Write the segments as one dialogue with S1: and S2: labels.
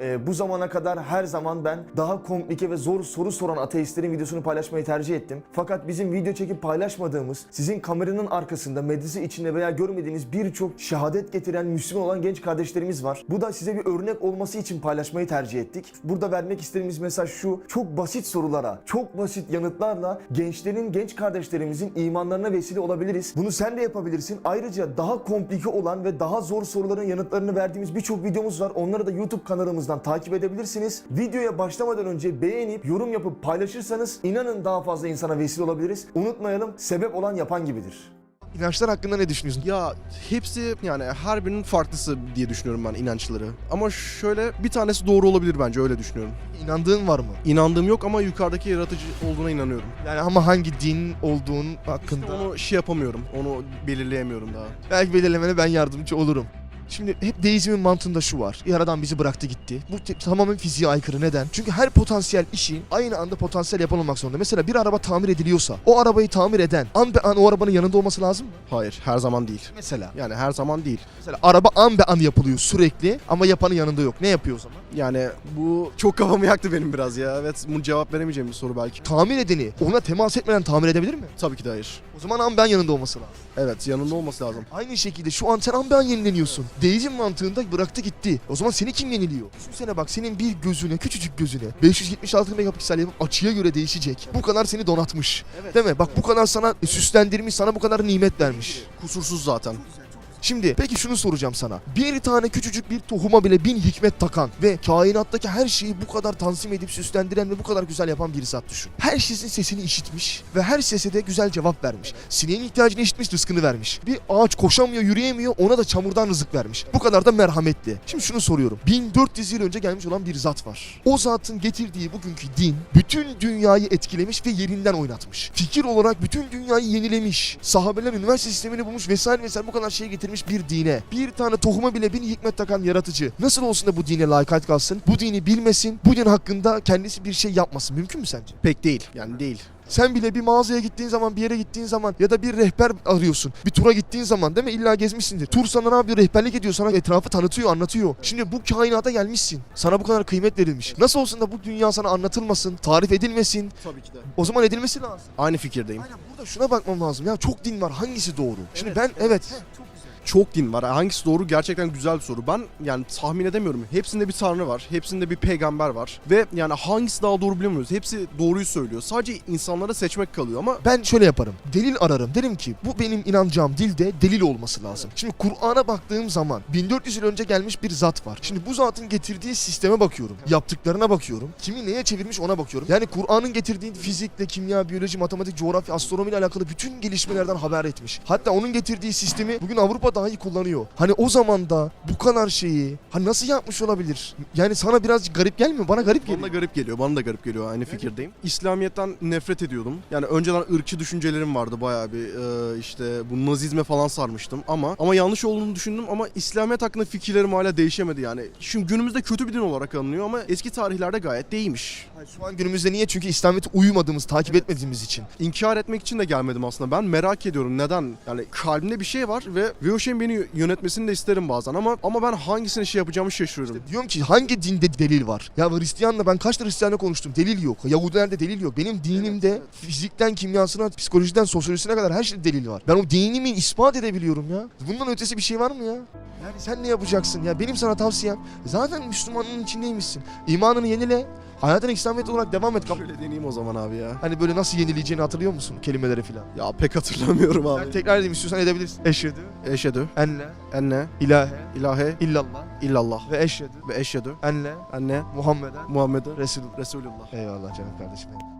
S1: Ee, bu zamana kadar her zaman ben daha komplike ve zor soru soran ateistlerin videosunu paylaşmayı tercih ettim. Fakat bizim video çekip paylaşmadığımız, sizin kameranın arkasında, medrese içinde veya görmediğiniz birçok şehadet getiren Müslüman olan genç kardeşlerimiz var. Bu da size bir örnek olması için paylaşmayı tercih ettik. Burada vermek istediğimiz mesaj şu, çok basit sorulara, çok basit yanıtlarla gençlerin, genç kardeşlerimizin imanlarına vesile olabiliriz. Bunu sen de yapabilirsin. Ayrıca daha komplike olan ve daha zor soruların yanıtlarını verdiğimiz birçok videomuz var. Onları da YouTube kanalımızdan takip edebilirsiniz. Videoya başlamadan önce beğenip yorum yapıp paylaşırsanız inanın daha fazla insana vesile olabiliriz. Unutmayalım sebep olan yapan gibidir.
S2: İnançlar hakkında ne düşünüyorsun?
S3: Ya hepsi yani her birinin farklısı diye düşünüyorum ben inançları. Ama şöyle bir tanesi doğru olabilir bence öyle düşünüyorum.
S2: İnandığın var mı?
S3: İnandığım yok ama yukarıdaki yaratıcı olduğuna inanıyorum.
S2: Yani ama hangi din olduğun hakkında
S3: Onu şey yapamıyorum. Onu belirleyemiyorum daha.
S2: belki belirlemene ben yardımcı olurum. Şimdi hep deizmin mantığında şu var. Yaradan bizi bıraktı gitti. Bu tamamen fiziğe aykırı. Neden? Çünkü her potansiyel işi aynı anda potansiyel yapılmamak zorunda. Mesela bir araba tamir ediliyorsa o arabayı tamir eden an be an o arabanın yanında olması lazım mı?
S3: Hayır her zaman değil.
S2: Mesela.
S3: Yani her zaman değil.
S2: Mesela araba an be an yapılıyor sürekli ama yapanın yanında yok. Ne yapıyor o zaman?
S3: Yani bu çok kafamı yaktı benim biraz ya. Evet bu cevap veremeyeceğim bir soru belki.
S2: Tamir edeni ona temas etmeden tamir edebilir mi?
S3: Tabii ki de hayır.
S2: O zaman an ben yanında olması lazım.
S3: Evet yanında olması lazım.
S2: Aynı şekilde şu an sen an ben yenileniyorsun. Deizm mantığında bıraktı gitti. O zaman seni kim yeniliyor? Düşünsene bak senin bir gözüne, küçücük gözüne 576 megapiksel yapıp açıya göre değişecek. Bu kadar seni donatmış.
S3: Evet.
S2: Değil mi? Bak bu kadar sana süslendirmiş, sana bu kadar nimet vermiş.
S3: Kusursuz zaten.
S2: Şimdi peki şunu soracağım sana. Bir tane küçücük bir tohuma bile bin hikmet takan ve kainattaki her şeyi bu kadar tanzim edip süslendiren ve bu kadar güzel yapan bir zat düşün. Her sesin sesini işitmiş ve her sese de güzel cevap vermiş. Sineğin ihtiyacını işitmiş, rızkını vermiş. Bir ağaç koşamıyor, yürüyemiyor, ona da çamurdan rızık vermiş. Bu kadar da merhametli. Şimdi şunu soruyorum. 1400 yıl önce gelmiş olan bir zat var. O zatın getirdiği bugünkü din bütün dünyayı etkilemiş ve yerinden oynatmış. Fikir olarak bütün dünyayı yenilemiş. Sahabeler üniversite sistemini bulmuş vesaire vesaire bu kadar şey getirmiş bir dine. Bir tane tohuma bile bin hikmet takan yaratıcı. Nasıl olsun da bu dine layıkat kalsın? Bu dini bilmesin, bu din hakkında kendisi bir şey yapmasın. Mümkün mü sence?
S3: Pek değil. Yani değil.
S2: Sen bile bir mağazaya gittiğin zaman, bir yere gittiğin zaman ya da bir rehber arıyorsun. Bir tura gittiğin zaman değil mi? İlla gezmişsindir. Tur sana ne yapıyor? Rehberlik ediyor. Sana etrafı tanıtıyor, anlatıyor. Şimdi bu kainata gelmişsin. Sana bu kadar kıymet verilmiş. Nasıl olsun da bu dünya sana anlatılmasın, tarif edilmesin.
S3: Tabii ki de.
S2: O zaman edilmesi lazım.
S3: Aynı fikirdeyim.
S2: Aynen burada şuna bakmam lazım. Ya çok din var. Hangisi doğru? Şimdi ben evet.
S3: Çok din var. Hangisi doğru? Gerçekten güzel bir soru. Ben yani tahmin edemiyorum. Hepsinde bir tanrı var. Hepsinde bir peygamber var. Ve yani hangisi daha doğru bilemiyoruz. Hepsi doğruyu söylüyor. Sadece insanlara seçmek kalıyor ama
S2: Ben şöyle yaparım. Delil ararım. Derim ki bu benim inanacağım dilde delil olması lazım. Şimdi Kur'an'a baktığım zaman 1400 yıl önce gelmiş bir zat var. Şimdi bu zatın getirdiği sisteme bakıyorum. Yaptıklarına bakıyorum. Kimi neye çevirmiş ona bakıyorum. Yani Kur'an'ın getirdiği fizikle, kimya, biyoloji, matematik, coğrafya, astronomiyle alakalı bütün gelişmelerden haber etmiş. Hatta onun getirdiği sistemi bugün Avrupa daha iyi kullanıyor. Hani o zaman da bu kadar şeyi hani nasıl yapmış olabilir? Yani sana biraz garip gelmiyor? Bana garip
S3: bana da
S2: geliyor.
S3: garip geliyor. Bana da garip geliyor. Aynı fikirdeyim. İslamiyet'ten nefret ediyordum. Yani önceden ırkçı düşüncelerim vardı bayağı bir e, işte bu nazizme falan sarmıştım ama ama yanlış olduğunu düşündüm ama İslamiyet hakkında fikirlerim hala değişemedi yani. Şimdi günümüzde kötü bir din olarak anılıyor ama eski tarihlerde gayet de iyiymiş.
S2: Şu an günümüzde niye? Çünkü İslamiyet'e uymadığımız, takip etmediğimiz için.
S3: İnkar etmek için de gelmedim aslında. Ben merak ediyorum neden? Yani kalbimde bir şey var ve ve o şeyin beni yönetmesini de isterim bazen ama ama ben hangisini şey yapacağımı şaşırıyorum.
S2: Diyorum ki hangi dinde delil var? Ya Hristiyanla ben kaç Hristiyanla konuştum. Delil yok. Yahudilerde delil yok. Benim dinimde fizikten kimyasına, psikolojiden sosyolojisine kadar her şeyde delil var. Ben o dinimi ispat edebiliyorum ya. Bundan ötesi bir şey var mı ya? Yani sen ne yapacaksın ya? Benim sana tavsiyem zaten Müslümanın içindeymişsin. İmanını yenile. Hayatına İslamiyet olarak devam et.
S3: Şöyle deneyeyim o zaman abi ya.
S2: Hani böyle nasıl yenileyeceğini hatırlıyor musun? Kelimeleri filan.
S3: Ya pek hatırlamıyorum
S2: Ben
S3: abi.
S2: tekrar edeyim istiyorsan edebilirsin. Eşhedü
S3: Eşhedü
S2: enne
S3: enne
S2: ilahe
S3: ilahe
S2: illallah
S3: illallah
S2: ve eşhedü
S3: ve eşhedü
S2: enne
S3: enne
S2: Muhammeden
S3: Muhammed'e
S2: Resulullah.
S3: Resulullah.
S2: Eyvallah canım kardeşim benim.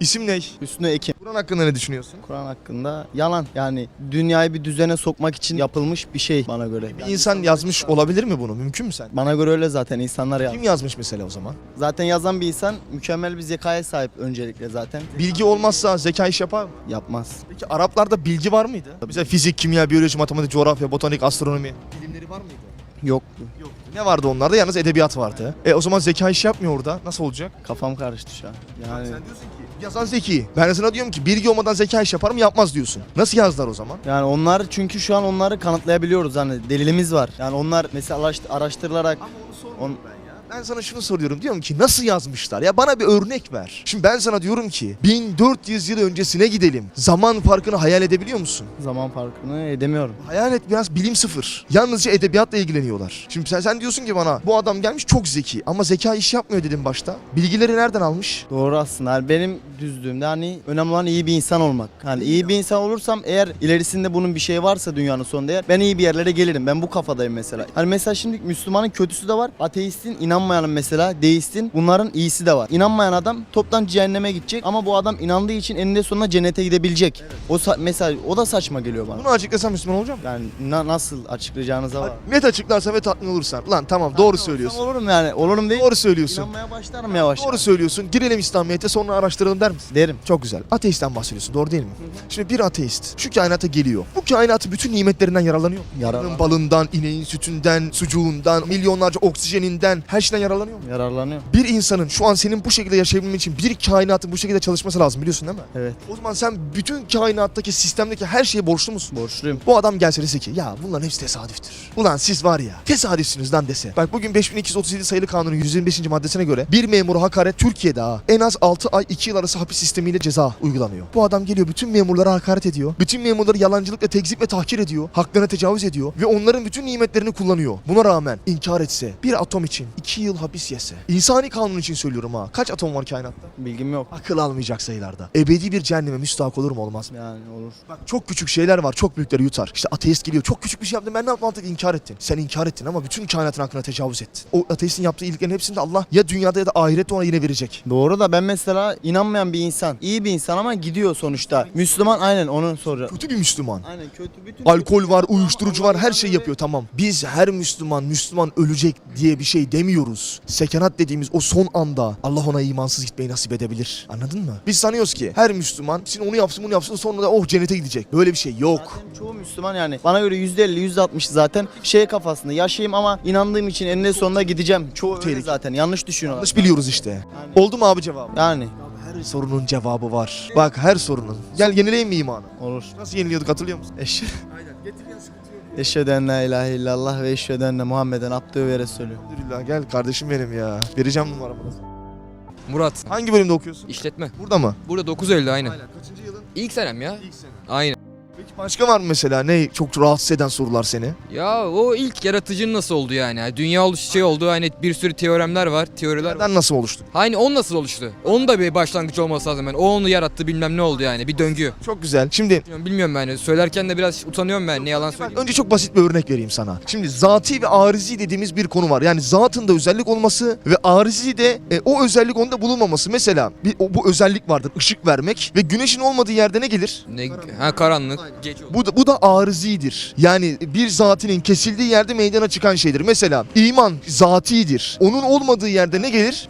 S2: İsim ne?
S4: Üstüne ekim.
S2: Kur'an hakkında ne düşünüyorsun?
S4: Kur'an hakkında yalan. Yani dünyayı bir düzene sokmak için yapılmış bir şey bana göre.
S2: Bir insan yazmış olabilir mi bunu? Mümkün mü sen?
S4: Bana göre öyle zaten insanlar ya.
S2: Kim yazmış mesela o zaman?
S4: Zaten yazan bir insan mükemmel bir zekaya sahip öncelikle zaten.
S2: Bilgi olmazsa zeka iş yapar mı?
S4: Yapmaz.
S2: Peki Araplarda bilgi var mıydı? Mesela fizik, kimya, biyoloji, matematik, coğrafya, botanik, astronomi. Bilimleri var mıydı?
S4: Yok.
S2: Yok. Ne vardı onlarda? Yalnız edebiyat vardı. E o zaman zeka iş yapmıyor orada. Nasıl olacak?
S4: Kafam karıştı şu an. Yani
S2: diyorsun ki Yazan zeki. Ben sana diyorum ki bilgi olmadan zeka iş yapar mı yapmaz diyorsun. Nasıl yazdılar o zaman?
S4: Yani onlar çünkü şu an onları kanıtlayabiliyoruz. Hani delilimiz var. Yani onlar mesela araşt- araştırılarak On-
S2: Ben sana şunu soruyorum diyorum ki nasıl yazmışlar ya bana bir örnek ver. Şimdi ben sana diyorum ki 1400 yıl öncesine gidelim. Zaman farkını hayal edebiliyor musun?
S4: zaman farkını edemiyorum.
S2: Hayal et biraz bilim sıfır. Yalnızca edebiyatla ilgileniyorlar. Şimdi sen, sen diyorsun ki bana bu adam gelmiş çok zeki ama zeka iş yapmıyor dedim başta. Bilgileri nereden almış?
S4: Doğru aslında. Yani benim düzdüğümde hani önemli olan iyi bir insan olmak. Hani iyi bir insan olursam eğer ilerisinde bunun bir şey varsa dünyanın sonunda eğer ben iyi bir yerlere gelirim. Ben bu kafadayım mesela. Hani mesela şimdi Müslümanın kötüsü de var. Ateistin, inanmayanın mesela, deistin bunların iyisi de var. İnanmayan adam toptan cehenneme gidecek ama bu adam inandığı için eninde sonunda cennete gidebilecek. O sa- mesela o da saçma geliyor bana.
S2: Bunu açıklasam Müslüman olacağım.
S4: Yani na- nasıl açıklayacağınıza var.
S2: Net açıklarsan ve tatmin olursan. Lan tamam doğru söylüyorsun.
S4: Olurum yani. Olurum değil.
S2: Doğru söylüyorsun.
S4: İnanmaya başlarım yavaş.
S2: Doğru söylüyorsun. Girelim İslamiyet'e sonra araştıralım der misin?
S4: Derim.
S2: Çok güzel. Ateistten bahsediyorsun doğru değil mi? Şimdi bir ateist şu kainata geliyor. Bu kainatı bütün nimetlerinden yararlanıyor. mu?
S4: Yararlan-
S2: Balından, ineğin sütünden, sucuğundan, milyonlarca oksijeninden her şeyden yararlanıyor mu?
S4: Yararlanıyor.
S2: Bir insanın şu an senin bu şekilde yaşayabilmen için bir kainatın bu şekilde çalışması lazım biliyorsun değil mi?
S4: Evet.
S2: O zaman sen bütün kainattaki sistemdeki her şeye borçlu musun?
S4: Borçluyum.
S2: Bu adam gelse dese ki ya bunların hepsi tesadüftür. Ulan siz var ya tesadüfsünüz lan dese. Bak bugün 5237 sayılı kanunun 125. maddesine göre bir memuru hakaret Türkiye'de ha en az 6 ay 2 yıl arası hapis sistemiyle ceza uygulanıyor. Bu adam geliyor bütün memurlara hakaret ediyor. Bütün memurları yalancılıkla tekzip ve tahkir ediyor. Haklarına tecavüz ediyor ve onların bütün nimetlerini kullanıyor. Buna rağmen inkar etse bir atom için 2 yıl hapis yese. İnsani kanun için söylüyorum ha. Kaç atom var kainatta?
S4: Bilgim yok.
S2: Akıl almayacak sayılarda. Ebedi bir cehenneme müstahak olur mu olmaz mı?
S4: Yani olur.
S2: Bak çok küçük şeyler var. Çok büyükleri yutar. İşte ateist geliyor. Çok küçük bir şey yaptım. Ben ne artık inkar ettin. Sen inkar ettin ama bütün kainatın hakkına tecavüz ettin. O ateistin yaptığı iyiliklerin hepsini de Allah ya dünyada ya da ahirette ona yine verecek.
S4: Doğru da ben mesela inanmayan bir insan, iyi bir insan ama gidiyor sonuçta. Müslüman aynen onu soracağım.
S2: Kötü bir Müslüman.
S4: Aynen kötü bütün
S2: Alkol var, uyuşturucu var, her şey yapıyor tamam. Biz her Müslüman Müslüman ölecek diye bir şey demiyoruz. Sekenat dediğimiz o son anda Allah ona imansız gitmeyi nasip edebilir. Anladın mı? Biz sanıyoruz ki her Müslüman şimdi onu yapsın bunu yapsın sonra da oh cennete gidecek. Böyle bir şey yok.
S4: Zaten çoğu Müslüman yani bana göre %50 %60 zaten şey kafasında yaşayayım ama inandığım için eninde sonunda gideceğim. Çoğu öyle
S2: Tehlikeli.
S4: zaten yanlış düşünüyorlar.
S2: Yanlış biliyoruz işte. Oldu mu abi cevabı?
S4: yani
S2: Her sorunun cevabı var. Bak her sorunun. Gel yenileyim mi imanı?
S4: olur.
S2: Nasıl yeniliyorduk hatırlıyor musun?
S4: Eşhedü Eşhedü en la ilahe illallah ve eşhedü enne Muhammeden abdühü ve resulü.
S2: Elhamdülillah gel kardeşim benim ya. Vereceğim numaramı.
S5: Murat.
S2: Hangi bölümde okuyorsun?
S5: işletme.
S2: Burada mı?
S5: Burada 9 Eylül'de aynen.
S2: Kaçıncı yılın?
S5: İlk senem ya.
S2: İlk sene.
S5: Aynen.
S2: Peki başka var mı mesela ne çok rahatsız eden sorular seni?
S5: Ya o ilk yaratıcının nasıl oldu yani? Yani Dünya oluş şey oldu hani bir sürü teoremler var, teoriler var.
S2: Nereden nasıl oluştu?
S5: Hani on nasıl oluştu? Onun da bir başlangıç olması lazım yani. O onu yarattı bilmem ne oldu yani bir döngü.
S2: Çok güzel. Şimdi
S5: Bilmiyorum, bilmiyorum yani söylerken de biraz utanıyorum ben ne yalan
S2: ben
S5: söyleyeyim.
S2: önce çok basit bir örnek vereyim sana. Şimdi zati ve arizi dediğimiz bir konu var. Yani zatında özellik olması ve arizi de e, o özellik onda bulunmaması. Mesela bir, o, bu özellik vardır. ışık vermek ve güneşin olmadığı yerde ne gelir?
S5: Ne, ha karanlık, gece.
S2: Bu da, bu da arızidir. Yani bir zatinin kesildiği yerde meydana çıkan şeydir. Mesela iman zatidir. Onun olmadığı yerde ne gelir?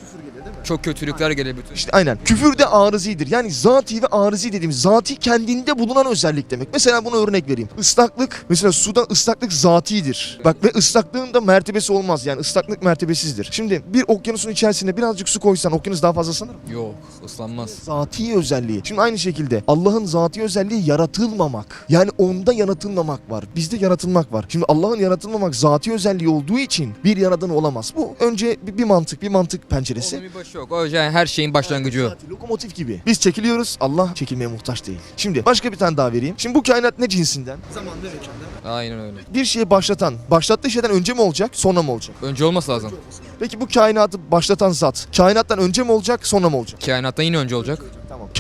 S5: Çok kötülükler gelir bütün.
S2: İşte aynen. Küfür de arızidir. Yani zati ve arızi dediğimiz zati kendinde bulunan özellik demek. Mesela buna örnek vereyim. Islaklık mesela suda ıslaklık zatidir. Bak ve ıslaklığın da mertebesi olmaz. Yani ıslaklık mertebesizdir. Şimdi bir okyanusun içerisine birazcık su koysan okyanus daha fazla sanır mı?
S5: Yok ıslanmaz.
S2: Zati özelliği. Şimdi aynı şekilde Allah'ın zati özelliği yaratılmamak. Yani onda yaratılmamak var. Bizde yaratılmak var. Şimdi Allah'ın yaratılmamak zati özelliği olduğu için bir yaradan olamaz. Bu önce bir, bir mantık, bir mantık penceresi.
S5: Başı yok. O yani her şeyin başlangıcı o.
S2: Zati, Lokomotif gibi. Biz çekiliyoruz. Allah çekilmeye muhtaç değil. Şimdi başka bir tane daha vereyim. Şimdi bu kainat ne cinsinden? Zaman ve mekanda.
S5: Aynen öyle.
S2: Bir şeyi başlatan, başlattığı şeyden önce mi olacak, sonra mı olacak?
S5: Önce olması lazım.
S2: Peki bu kainatı başlatan zat, kainattan önce mi olacak, sonra mı olacak?
S5: Kainattan yine önce olacak.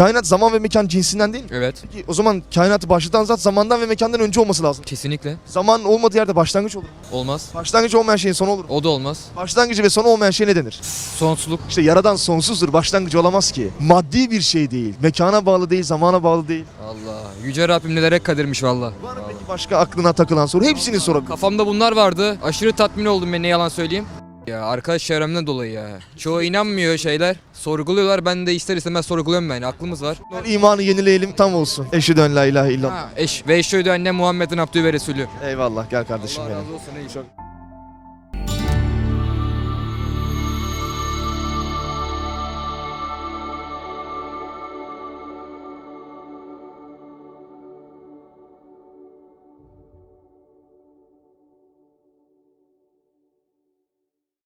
S2: Kainat zaman ve mekan cinsinden değil mi?
S5: Evet.
S2: Peki o zaman kainatı başlatan zat zamandan ve mekandan önce olması lazım.
S5: Kesinlikle.
S2: Zaman olmadığı yerde başlangıç olur.
S5: Olmaz.
S2: Başlangıç olmayan şeyin sonu olur.
S5: O da olmaz.
S2: Başlangıcı ve sonu olmayan şey ne denir?
S5: Sonsuzluk.
S2: İşte yaradan sonsuzdur, başlangıcı olamaz ki. Maddi bir şey değil, mekana bağlı değil, zamana bağlı değil.
S5: Allah. Yüce Rabbim nelere kadirmiş valla.
S2: Var mı peki başka aklına takılan soru? Hepsini sorabilir.
S5: Kafamda bunlar vardı. Aşırı tatmin oldum ben ne yalan söyleyeyim. Ya arkadaş çevremden dolayı ya. Çoğu inanmıyor şeyler. Sorguluyorlar. Ben de ister istemez sorguluyorum yani. Aklımız var.
S2: Yani imanı yenileyelim tam olsun. Eşhedü en la ilahe illallah.
S5: Ha, eş ve eşhedü enne Muhammed'in abdü ve resulü.
S2: Eyvallah gel kardeşim
S5: Allah
S2: benim.
S5: razı olsun. ey.
S2: Çok-